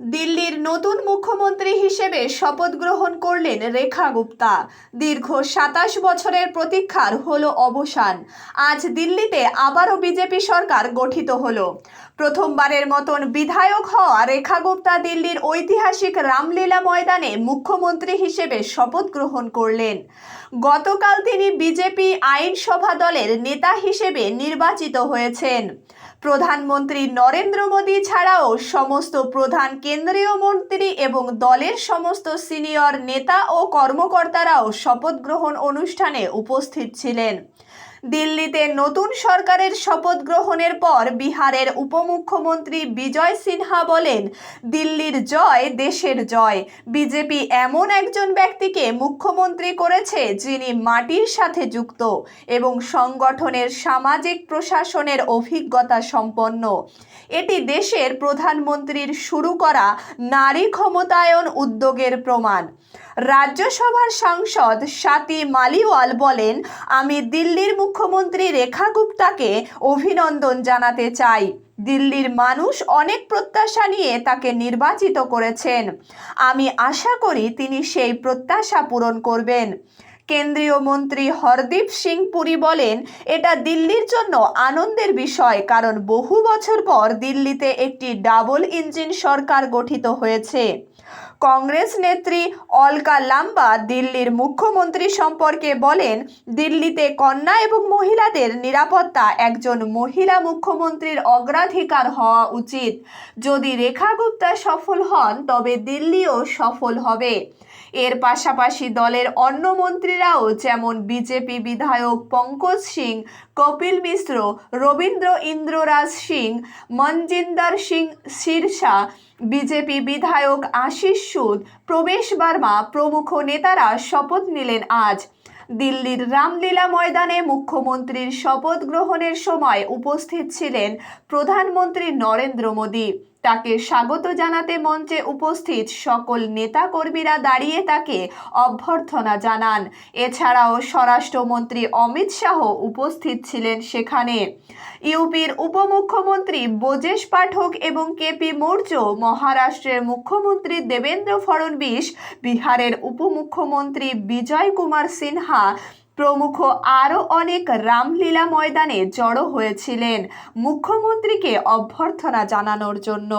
দিল্লির নতুন মুখ্যমন্ত্রী হিসেবে শপথ গ্রহণ করলেন রেখা গুপ্তা। দীর্ঘ সাতাশ বছরের প্রতীক্ষার হলো অবসান। আজ দিল্লিতে আবারও বিজেপি সরকার গঠিত হলো। প্রথমবারের মতন বিধায়ক হওয়া রেখা গুপ্তা দিল্লির ঐতিহাসিক রামলীলা ময়দানে মুখ্যমন্ত্রী হিসেবে শপথ গ্রহণ করলেন। গতকাল তিনি বিজেপি আইনসভা দলের নেতা হিসেবে নির্বাচিত হয়েছেন। প্রধানমন্ত্রী নরেন্দ্র মোদী ছাড়াও সমস্ত প্রধান কেন্দ্রীয় মন্ত্রী এবং দলের সমস্ত সিনিয়র নেতা ও কর্মকর্তারাও শপথ গ্রহণ অনুষ্ঠানে উপস্থিত ছিলেন। দিল্লিতে নতুন সরকারের শপথ গ্রহণের পর বিহারের উপমুখ্যমন্ত্রী বিজয় সিনহা বলেন, দিল্লির জয় দেশের জয়। বিজেপি এমন একজন ব্যক্তিকে মুখ্যমন্ত্রী করেছে যিনি মাটির সাথে যুক্ত এবং সংগঠনের সামাজিক প্রশাসনের অভিজ্ঞতা সম্পন্ন। এটি দেশের প্রধানমন্ত্রীর শুরু করা নারী ক্ষমতায়ন উদ্যোগের প্রমাণ। রাজ্যসভার সাংসদ স্বাতি মালিওয়াল বলেন, আমি দিল্লির মুখ্যমন্ত্রী রেখা গুপ্তাকে অভিনন্দন জানাতে চাই। দিল্লির মানুষ অনেক প্রত্যাশা নিয়ে তাকে নির্বাচিত করেছেন। আমি আশা করি তিনি সেই প্রত্যাশা পূরণ করবেন। কেন্দ্রীয় মন্ত্রী হরদীপ সিং পুরী বলেন, এটা দিল্লির জন্য আনন্দের বিষয়, কারণ বহু বছর পর দিল্লিতে একটি ডাবল ইঞ্জিন সরকার গঠিত হয়েছে। কংগ্রেস নেত্রী অলকা লাম্বা দিল্লির মুখ্যমন্ত্রী সম্পর্কে বলেন, দিল্লিতে কন্যা এবং মহিলাদের নিরাপত্তা একজন মহিলা মুখ্যমন্ত্রীর অগ্রাধিকার হওয়া উচিত। যদি রেখা গুপ্তা সফল হন, তবে দিল্লিও সফল হবে। এর পাশাপাশি দলের অন্য মন্ত্রীরাও যেমন বিজেপি বিধায়ক পঙ্কজ সিং, কপিল মিশ্র, রবীন্দ্র ইন্দ্ররাজ সিং, মনজিন্দর সিং শিরসা বিজেপি বিধায়ক আশিস সুদ, প্রবেশ বার্মা প্রমুখ নেতারা শপথ নিলেন আজ। দিল্লির রামলীলা ময়দানে মুখ্যমন্ত্রীর শপথ গ্রহণের সময় উপস্থিত ছিলেন প্রধানমন্ত্রী নরেন্দ্র মোদী। তাকে স্বাগত জানাতে মঞ্চে উপস্থিত সকল নেতাকর্মীরা দাঁড়িয়ে তাকে অভ্যর্থনা জানান। এছাড়াও স্বরাষ্ট্রমন্ত্রী অমিত শাহ উপস্থিত ছিলেন সেখানে। ইউপির উপমুখ্যমন্ত্রী বোজেশ পাঠক এবং কেপি মৌর্য, মহারাষ্ট্রের মুখ্যমন্ত্রী দেবেন্দ্র ফড়নবিস বিহারের উপমুখ্যমন্ত্রী বিজয় কুমার সিনহা প্রমুখ আরও অনেক রামলীলা ময়দানে জড়ো হয়েছিলেন মুখ্যমন্ত্রীকে অভ্যর্থনা জানানোর জন্য।